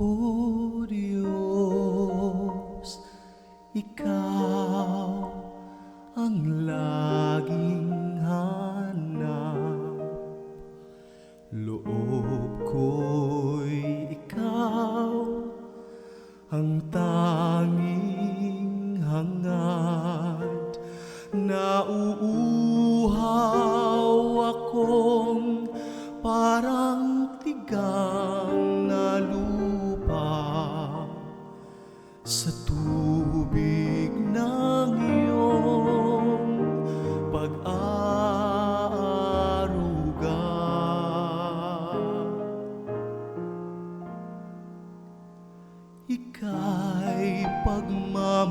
O Diyos, Ikaw ang laging hanap. Loob ko'y Ikaw ang tanging hangad. Nauuhaw akong parang tigang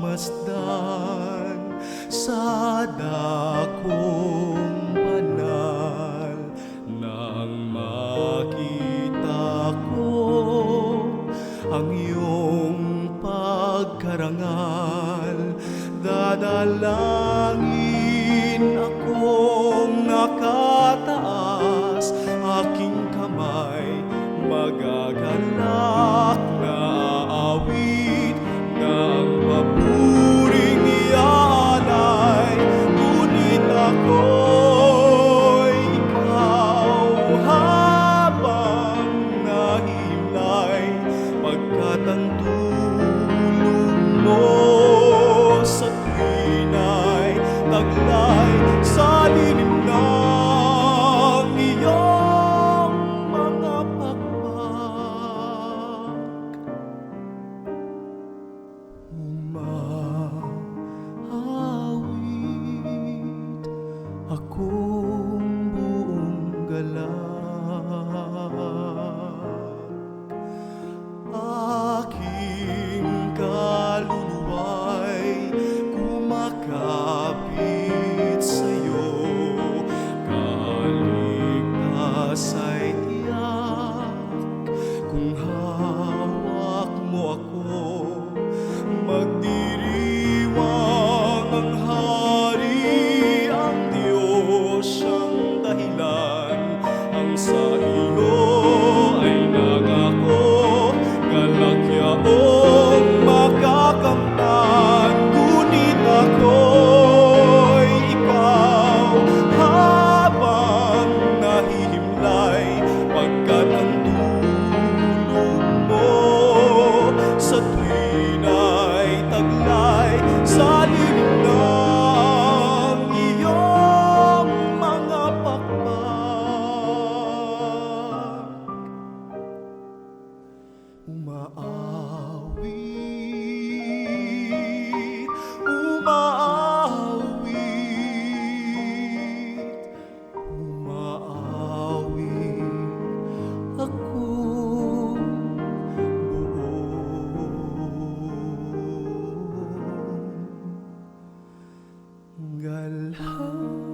pagmamasdan sa dakong banal nang makita ang iyong pagkarangal. Dadalangin akong nakataas ako. Magdiriwang ang hari Ang Diyos ang dahilan. Ang sa iyo ay nangako Galakya o Umaawit, umaawit, umaawit ako buong galang.